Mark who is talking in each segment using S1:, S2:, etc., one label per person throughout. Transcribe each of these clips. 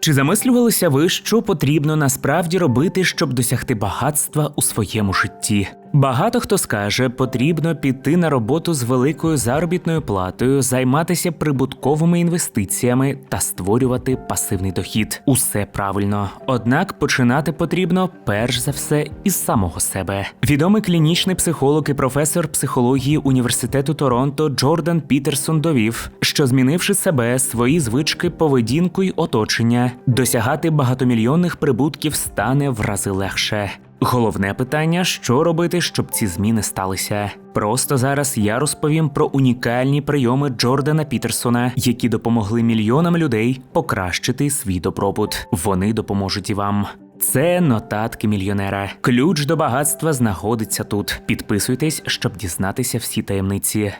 S1: Чи замислювалися ви, що потрібно насправді робити, щоб досягти багатства у своєму житті? Багато хто скаже, потрібно піти на роботу з великою заробітною платою, займатися прибутковими інвестиціями та створювати пасивний дохід. Усе правильно. Однак починати потрібно перш за все із самого себе. Відомий клінічний психолог і професор психології університету Торонто Джордан Пітерсон довів, що змінивши себе, свої звички, поведінку й оточення, досягати багатомільйонних прибутків стане в рази легше. Головне питання, що робити, щоб ці зміни сталися. Просто зараз я розповім про унікальні прийоми Джордана Пітерсона, які допомогли мільйонам людей покращити свій добробут. Вони допоможуть і вам. Це нотатки мільйонера. Ключ до багатства знаходиться тут. Підписуйтесь, щоб дізнатися всі таємниці.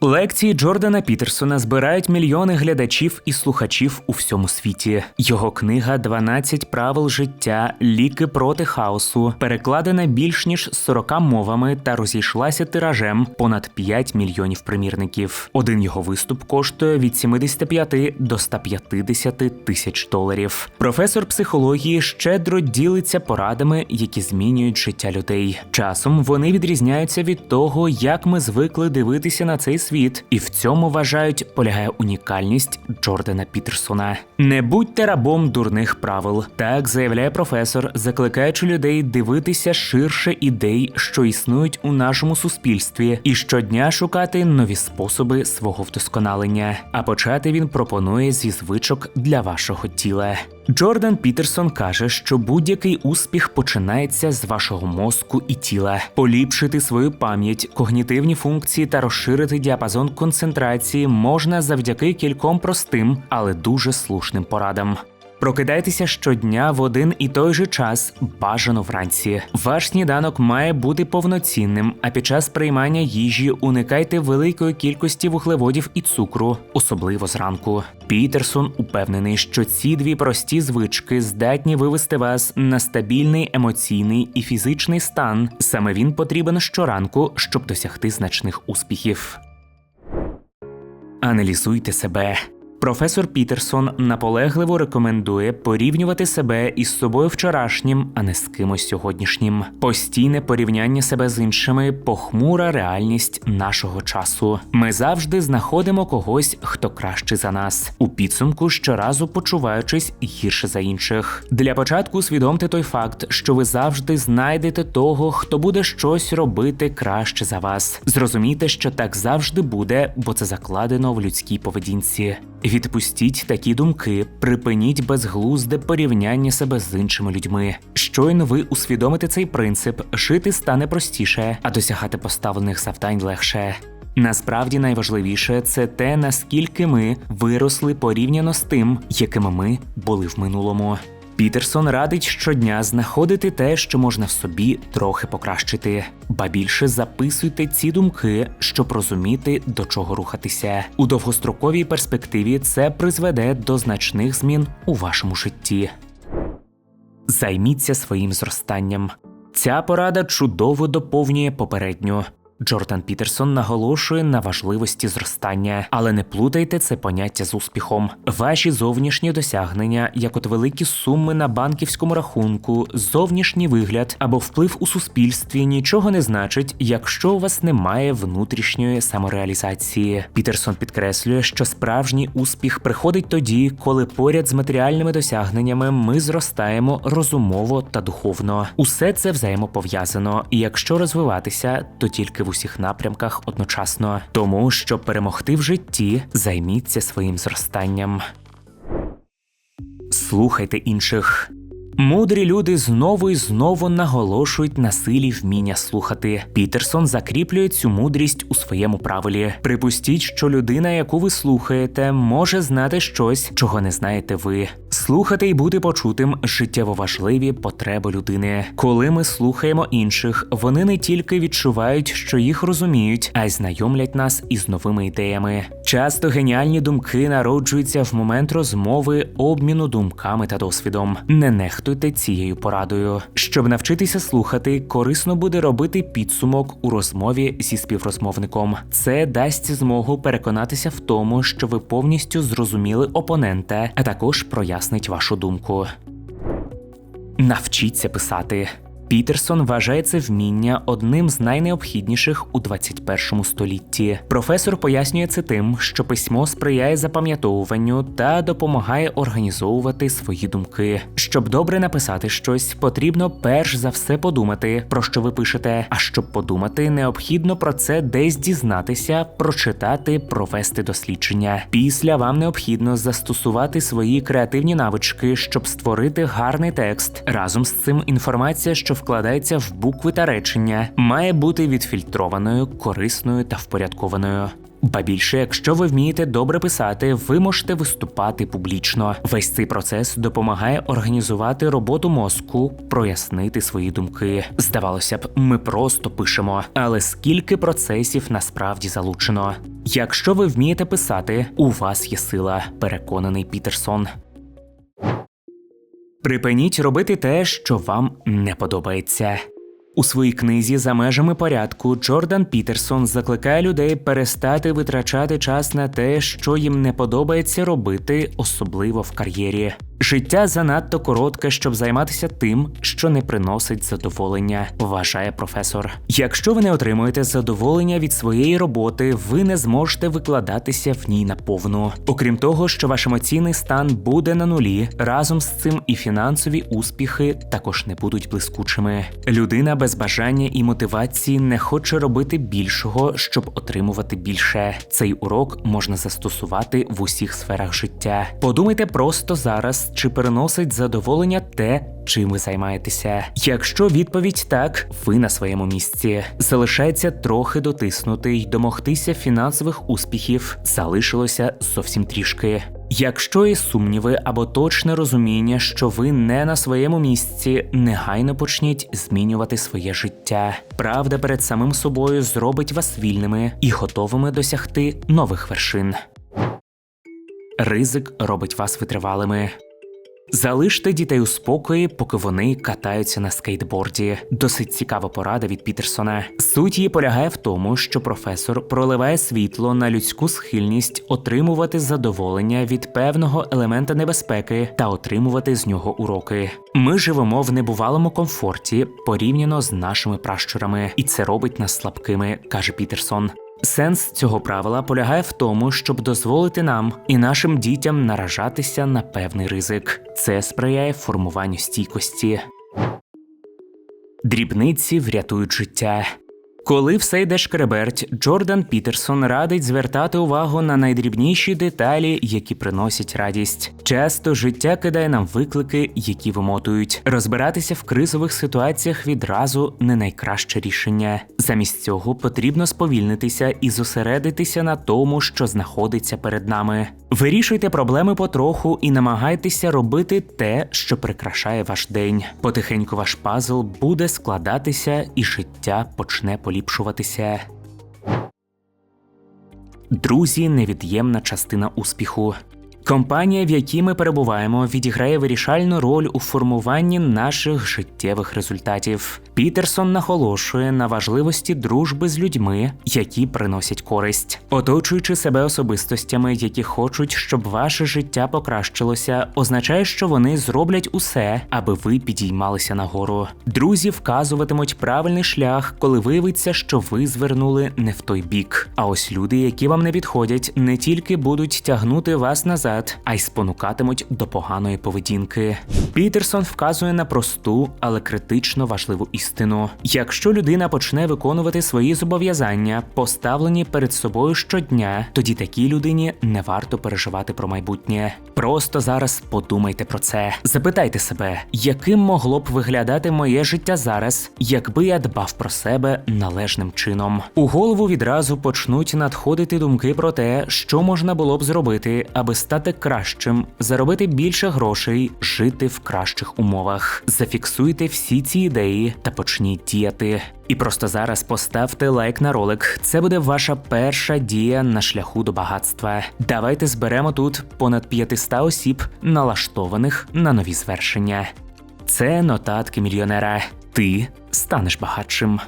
S1: Лекції Джордана Пітерсона збирають мільйони глядачів і слухачів у всьому світі. Його книга «12 правил життя. Ліки проти хаосу перекладена більш ніж 40 мовами та розійшлася тиражем понад 5 мільйонів примірників. Один його виступ коштує від 75 до 150 тисяч доларів. Професор психології щедро ділиться порадами, які змінюють життя людей. Часом вони відрізняються від того, як ми звикли дивитися на цей світ, і в цьому вважають полягає унікальність Джордана Пітерсона. Не будьте рабом дурних правил, так заявляє професор, закликаючи людей дивитися ширше ідей, що існують у нашому суспільстві, і щодня шукати нові способи свого вдосконалення. А почати він пропонує зі звичок для вашого тіла. Джордан Пітерсон каже, що будь-який успіх починається з вашого мозку і тіла. Поліпшити свою пам'ять, когнітивні функції та розширити діапазон концентрації можна завдяки кільком простим, але дуже слушним порадам. Прокидайтеся щодня в один і той же час, бажано вранці. Ваш сніданок має бути повноцінним, а під час приймання їжі уникайте великої кількості вуглеводів і цукру, особливо зранку. Пітерсон упевнений, що ці дві прості звички здатні вивести вас на стабільний емоційний і фізичний стан. Саме він потрібен щоранку, щоб досягти значних успіхів. Аналізуйте себе. Професор Пітерсон наполегливо рекомендує порівнювати себе із собою вчорашнім, а не з кимось сьогоднішнім. Постійне порівняння себе з іншими похмура реальність нашого часу. Ми завжди знаходимо когось, хто краще за нас, у підсумку щоразу почуваючись гірше за інших. Для початку усвідомте той факт, що ви завжди знайдете того, хто буде щось робити краще за вас. Зрозумійте, що так завжди буде, бо це закладено в людській поведінці. Відпустіть такі думки, припиніть безглузде порівняння себе з іншими людьми. Щойно ви усвідомите цей принцип, жити стане простіше, а досягати поставлених завдань легше. Насправді найважливіше це те, наскільки ми виросли порівняно з тим, якими ми були в минулому. Пітерсон радить щодня знаходити те, що можна в собі трохи покращити, ба більше записуйте ці думки, щоб розуміти, до чого рухатися. У довгостроковій перспективі це призведе до значних змін у вашому житті. Займіться своїм зростанням. Ця порада чудово доповнює попередню. Джордан Пітерсон наголошує на важливості зростання, але не плутайте це поняття з успіхом. Ваші зовнішні досягнення, як от великі суми на банківському рахунку, зовнішній вигляд або вплив у суспільстві нічого не значить, якщо у вас немає внутрішньої самореалізації. Пітерсон підкреслює, що справжній успіх приходить тоді, коли поряд з матеріальними досягненнями ми зростаємо розумово та духовно. Усе це взаємопов'язано, і якщо розвиватися, то тільки в усіх напрямках одночасно. Тому, щоб перемогти в житті, займіться своїм зростанням. Слухайте інших. Мудрі люди знову і знову наголошують на силі вміння слухати. Пітерсон закріплює цю мудрість у своєму правилі. Припустіть, що людина, яку ви слухаєте, може знати щось, чого не знаєте ви. Слухати і бути почутим життєво важливі потреби людини. Коли ми слухаємо інших, вони не тільки відчувають, що їх розуміють, а й знайомлять нас із новими ідеями. Часто геніальні думки народжуються в момент розмови, обміну думками та досвідом. Не нехтуйте цією порадою. Щоб навчитися слухати, корисно буде робити підсумок у розмові зі співрозмовником. Це дасть змогу переконатися в тому, що ви повністю зрозуміли опонента, а також прояснить вашу думку. Навчіться писати. Пітерсон вважає це вміння одним з найнеобхідніших у 21 столітті. Професор пояснює це тим, що письмо сприяє запам'ятовуванню та допомагає організовувати свої думки. Щоб добре написати щось, потрібно перш за все подумати, про що ви пишете. А щоб подумати, необхідно про це десь дізнатися, прочитати, провести дослідження. Після вам необхідно застосувати свої креативні навички, щоб створити гарний текст. Разом з цим інформація, що вкладається в букви та речення, має бути відфільтрованою, корисною та впорядкованою. Ба більше, якщо ви вмієте добре писати, ви можете виступати публічно. Весь цей процес допомагає організувати роботу мозку, прояснити свої думки. Здавалося б, ми просто пишемо, але скільки процесів насправді залучено. Якщо ви вмієте писати, у вас є сила, переконаний Пітерсон. Припиніть робити те, що вам не подобається. У своїй книзі за межами порядку Джордан Пітерсон закликає людей перестати витрачати час на те, що їм не подобається робити, особливо в кар'єрі. Життя занадто коротке, щоб займатися тим, що не приносить задоволення, вважає професор. Якщо ви не отримуєте задоволення від своєї роботи, ви не зможете викладатися в ній наповну. Окрім того, що ваш емоційний стан буде на нулі, разом з цим і фінансові успіхи також не будуть блискучими. Людина без бажання і мотивації не хоче робити більшого, щоб отримувати більше. Цей урок можна застосувати в усіх сферах життя. Подумайте просто зараз чи переносить задоволення те, чим ви займаєтеся. Якщо відповідь так, ви на своєму місці. Залишається трохи дотиснути й домогтися фінансових успіхів. Залишилося зовсім трішки. Якщо є сумніви або точне розуміння, що ви не на своєму місці, негайно почніть змінювати своє життя. Правда перед самим собою зробить вас вільними і готовими досягти нових вершин. Ризик робить вас витривалими. Залиште дітей у спокої, поки вони катаються на скейтборді. Досить цікава порада від Пітерсона. Суть її полягає в тому, що професор проливає світло на людську схильність отримувати задоволення від певного елемента небезпеки та отримувати з нього уроки. Ми живемо в небувалому комфорті порівняно з нашими пращурами, і це робить нас слабкими, каже Пітерсон. Сенс цього правила полягає в тому, щоб дозволити нам і нашим дітям наражатися на певний ризик. Це сприяє формуванню стійкості. Дрібниці врятують життя. Коли все йде шкреберть, Джордан Пітерсон радить звертати увагу на найдрібніші деталі, які приносять радість. Часто життя кидає нам виклики, які вимотують. Розбиратися в кризових ситуаціях відразу не найкраще рішення. Замість цього потрібно сповільнитися і зосередитися на тому, що знаходиться перед нами. Вирішуйте проблеми потроху і намагайтеся робити те, що прикрашає ваш день. Потихеньку ваш пазл буде складатися, і життя почне поліпшуватися. Друзі невід'ємна частина успіху. Компанія, в якій ми перебуваємо, відіграє вирішальну роль у формуванні наших життєвих результатів. Пітерсон наголошує на важливості дружби з людьми, які приносять користь, оточуючи себе особистостями, які хочуть, щоб ваше життя покращилося, означає, що вони зроблять усе, аби ви підіймалися нагору. Друзі вказуватимуть правильний шлях, коли виявиться, що ви звернули не в той бік. А ось люди, які вам не підходять, не тільки будуть тягнути вас назад а й спонукатимуть до поганої поведінки. Пітерсон вказує на просту, але критично важливу істину: якщо людина почне виконувати свої зобов'язання, поставлені перед собою щодня, тоді такій людині не варто переживати про майбутнє. Просто зараз подумайте про це. Запитайте себе, яким могло б виглядати моє життя зараз, якби я дбав про себе належним чином. У голову відразу почнуть надходити думки про те, що можна було б зробити, аби стати стати кращим, заробити більше грошей, жити в кращих умовах. Зафіксуйте всі ці ідеї та почніть діяти. І просто зараз поставте лайк на ролик. Це буде ваша перша дія на шляху до багатства. Давайте зберемо тут понад 500 осіб, налаштованих на нові звершення. Це нотатки мільйонера. Ти станеш багатшим.